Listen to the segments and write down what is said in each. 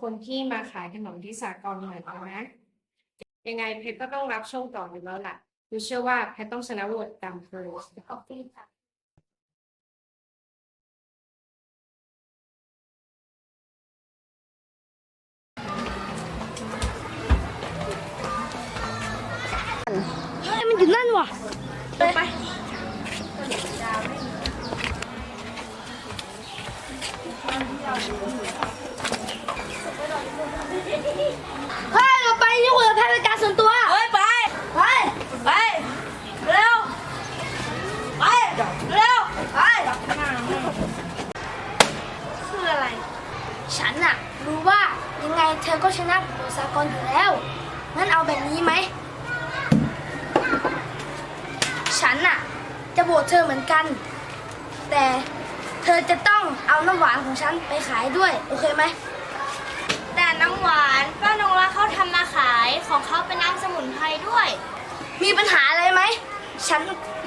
คนที่มาขายขนมที่สากลเหมือนกันนะ ยังไงเพชรก็ต้องรับช่วงต่ออยู่แล้วล่ะดูเชื่อว่าเพชรต้องชนะโหวตตามเคยขอบคุณค่ะเฮ้ยมันอยู่นั่นว่ะไป คืออะไร ฉันน่ะ รู้ว่ายังไงเธอก็ชนะโอซากอนอยู่แล้ว งั้นเอาแบบนี้ไหม ฉันน่ะ จะโบวตเธอเหมือนกัน แต่เธอจะต้องเอาน้ำหวานของฉันไปขายด้วย โอเคไหม แต่น้ำหวานป้านงรักเขาทำมาขายของเขาเป็นน้ำสมุนไพรด้วย มีปัญหาอะไรไหม ฉัน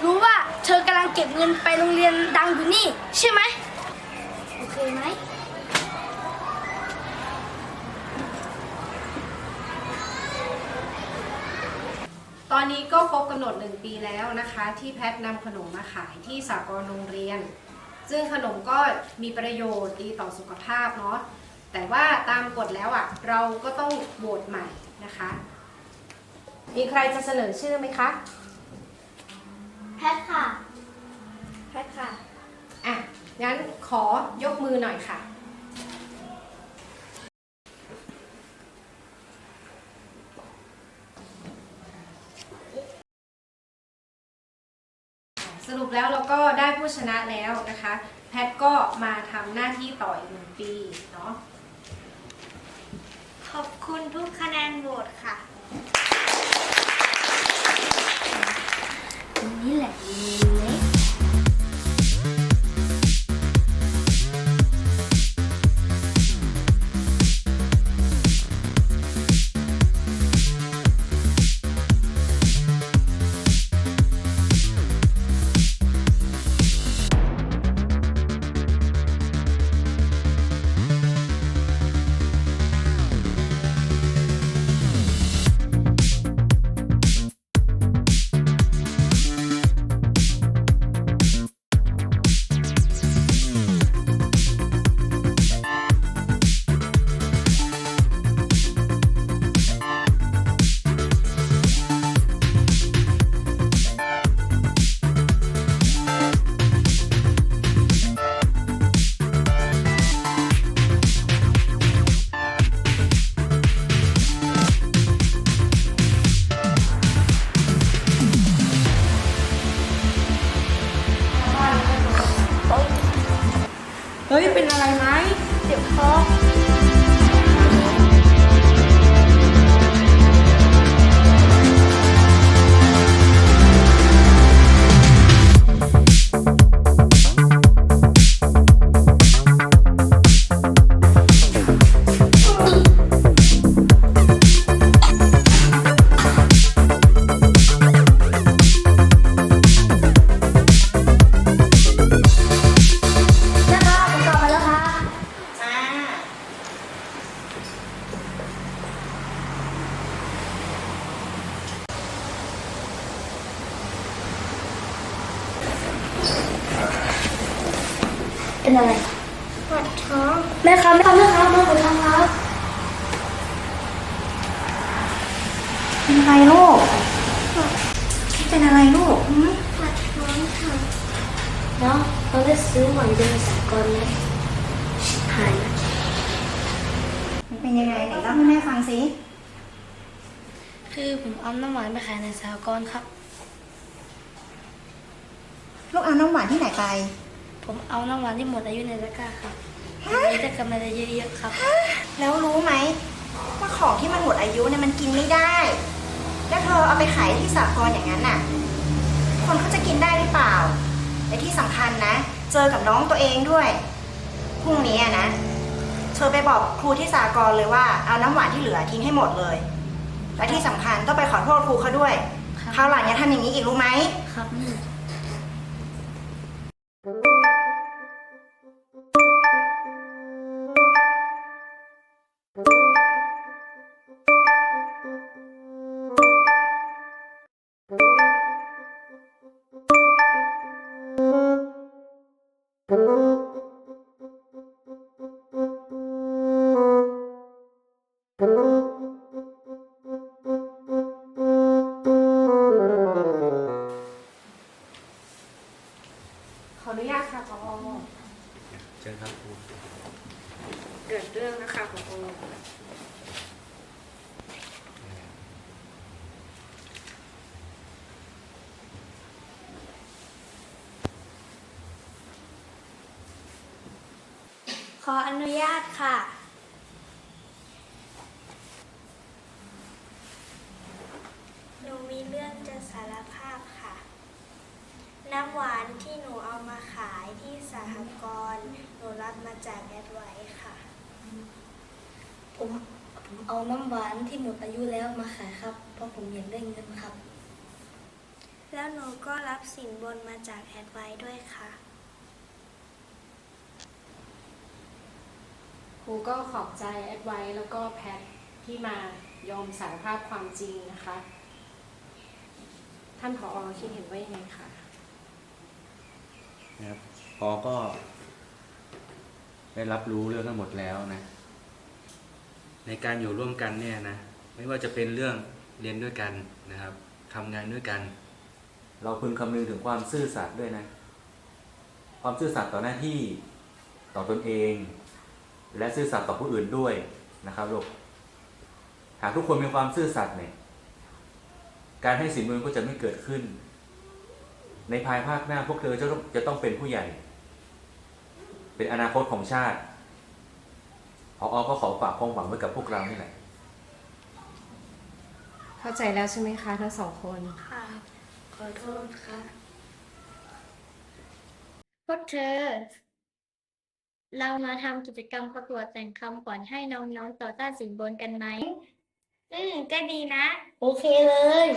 รู้ว่าเธอกำลังเก็บเงินไปโรงเรียนดังอยู่นี่ ใช่ไหมโอเคไหมตอนนี้ก็ครบกำหนดหนึ่งปีแล้วนะคะ ที่แพทนำขนมมาขายที่สากลโรงเรียน ซึ่งขนมก็มีประโยชน์ดีต่อสุขภาพเนาะแต่ว่าตามกฎแล้วอะ เราก็ต้องโหวตใหม่นะคะ มีใครจะเสนอชื่อไหมคะ แพทค่ะ แพทค่ะ อะ งั้นขอยกมือหน่อยค่ะ สรุปแล้วเราก็ได้ผู้ชนะแล้วนะคะ แพทก็มาทำหน้าที่ต่ออีกหนึ่งปีเนาะขอบคุณทุกคะแนนโหวตค่ะ นี่แหละ เป็นอะไรปวดท้องแม่ครับแม่ครับแม่ครับแม่ผมทำครับเป็นอะไรลูกเป็นอะไรลูกหืมปวดท้องค่ะแล้วเราได้ซื้อหวานเดินสากลไหมชิบหายละมันเป็นยังไงไหนเล่าให้แม่ฟังสิคือผมเอาน้ำหวานไปขายในสากลครับ ลูกเอาน้ำหวานที่ไหนไป ผมเอาน้ำหวานที่หมดอายุในตะกร้าครับมีแต่กำไรเยอะๆครับ แล้วรู้ไหมว่าของที่มันหมดอายุเนี่ยมันกินไม่ได้ แล้วเธอเอาไปขายที่สากลอย่างนั้นน่ะ คนเขาจะกินได้หรือเปล่าและที่สำคัญนะ เจอกับน้องตัวเองด้วยพรุ่งนี้อะนะ เธอไปบอกครูที่สากลเลยว่าเอาน้ำหวานที่เหลือทิ้งให้หมดเลย และที่สำคัญต้องไปขอโทษครูเขาด้วยครับคราวหลังอย่าทำอย่างนี้อีกรู้ไหมครับ ค่ะผอเชิญครับครูเกิดเรื่องนะคะผอขออนุญาตค่ะหนูมีเรื่องจะสารภาพค่ะ น้ำหวานที่หนูเอา ที่สหกรณ์หนูรับมาจากแอดไว้ค่ะ ผมผมเอาน้ำหวานที่หมดอายุแล้วมาขายครับ เพราะผมอยากได้เงินครับ แล้วหนูก็รับสินบนมาจากแอดไว้ด้วยค่ะ ครูก็ขอบใจแอดไว้แล้วก็แพทที่มายอมสารภาพความจริงนะคะ ท่านผอคิดเห็นว่ายังไงคะ นะครับ พอก็ ได้รับรู้เรื่องทั้งหมดแล้วนะ ในการอยู่ร่วมกันเนี่ยนะ ไม่ว่าจะเป็นเรื่องเรียนด้วยกันนะครับทำงานด้วยกัน เราพึงคำนึงถึงความซื่อสัตย์ด้วยนะ ความซื่อสัตย์ต่อหน้าที่ต่อตนเอง และซื่อสัตย์ต่อผู้อื่นด้วยนะครับลูกหากทุกคนมีความซื่อสัตย์เนี่ยการให้สินบนก็จะไม่เกิดขึ้น ในภายภาคหน้าพวกเธอจะต้องจะต้องเป็นผู้ใหญ่ เป็นอนาคตของชาติพออก็ขอฝากความหวังไว้กับพวกเรานี่แหละ เข้าใจแล้วใช่ไหมคะทั้งสองคน ค่ะขอโทษครับพวกเธอ เรามาทำกิจกรรมประกวดแต่งคำก่อนให้น้องๆต่อต้านสินบนกันไหม อืมก็ดีนะ โอเคเลย